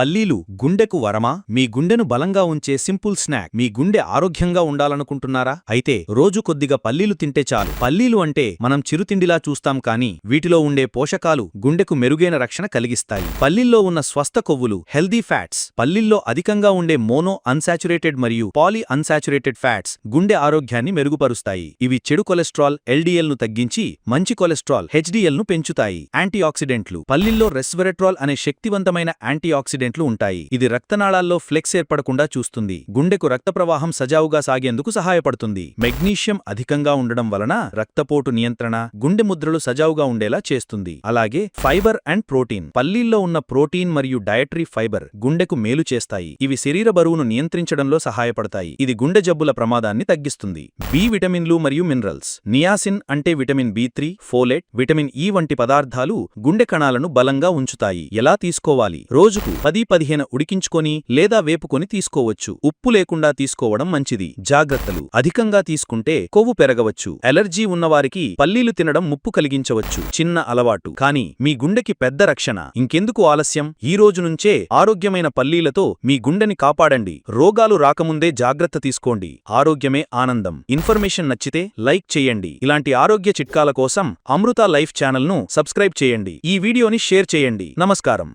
పల్లీలు గుండెకు వరమా? మీ గుండెను బలంగా ఉంచే సింపుల్ స్నాక్. మీ గుండె ఆరోగ్యంగా ఉండాలనుకుంటున్నారా? అయితే రోజు కొద్దిగా పల్లీలు తింటే చాలు. పల్లీలు అంటే మనం చిరుతిండిలా చూస్తాం కానీ వీటిలో ఉండే పోషకాలు గుండెకు మెరుగైన రక్షణ కలిగిస్తాయి. పల్లీల్లో ఉన్న స్వస్థ కొవ్వులు హెల్దీ ఫ్యాట్స్ పల్లీల్లో అధికంగా ఉండే మోనో అన్సాచురేటెడ్ మరియు పాలీ అన్సాచురేటెడ్ ఫ్యాట్స్ గుండె ఆరోగ్యాన్ని మెరుగుపరుస్తాయి. ఇవి చెడు కొలెస్ట్రాల్ ఎల్డీఎల్ను తగ్గించి మంచి కొలెస్ట్రాల్ హెచ్డీఎల్ను పెంచుతాయి. యాంటీఆక్సిడెంట్లు. పల్లీల్లో రెస్వెరట్రాల్ అనే శక్తివంతమైన యాంటీఆక్సిడెంట్లు ఉంటాయి. ఇది రక్తనాళాల్లో ఫ్లెక్స్ ఏర్పడకుండా చూస్తుంది. గుండెకు రక్త ప్రవాహం సజావుగా సాగేందుకు సహాయపడుతుంది. మెగ్నీషియం అధికంగా ఉండడం వలన రక్తపోటు నియంత్రణ గుండె ముద్రలు సజావుగా ఉండేలా చేస్తుంది. అలాగే ఫైబర్ అండ్ ప్రోటీన్ పల్లీల్లో ఉన్న ప్రోటీన్ మరియు డయటరీ ఫైబర్ గుండెకు మేలు చేస్తాయి. ఇవి శరీర బరువును నియంత్రించడంలో సహాయపడతాయి. ఇది గుండె జబ్బుల ప్రమాదాన్ని తగ్గిస్తుంది. బి విటమిన్లు మరియు మినరల్స్. నియాసిన్ అంటే vitamin B three folate vitamin E వంటి పదార్థాలు గుండె కణాలను బలంగా ఉంచుతాయి. ఎలా తీసుకోవాలి? రోజుకు పది పదిహేను ఉడికించుకొని లేదా వేపుకొని తీసుకోవచ్చు. ఉప్పు లేకుండా తీసుకోవడం మంచిది. జాగ్రత్తలు. అధికంగా తీసుకుంటే కొవ్వు పెరగవచ్చు. ఎలర్జీ ఉన్నవారికి పల్లీలు తినడం ముప్పు కలిగించవచ్చు. చిన్న అలవాటు. కానీ మీ గుండెకి పెద్ద రక్షణ. ఇంకెందుకు ఆలస్యం? ఈ రోజు నుంచే ఆరోగ్యమైన పల్లీలతో మీ గుండెని కాపాడండి. రోగాలు రాకముందే జాగ్రత్త తీసుకోండి. ఆరోగ్యమే ఆనందం. ఇన్ఫర్మేషన్ నచ్చితే లైక్ చేయండి. ఇలాంటి ఆరోగ్య చిట్కాల కోసం అమృత లైఫ్ ఛానల్ను సబ్స్క్రైబ్ చేయండి. ఈ వీడియోని షేర్ చేయండి. నమస్కారం.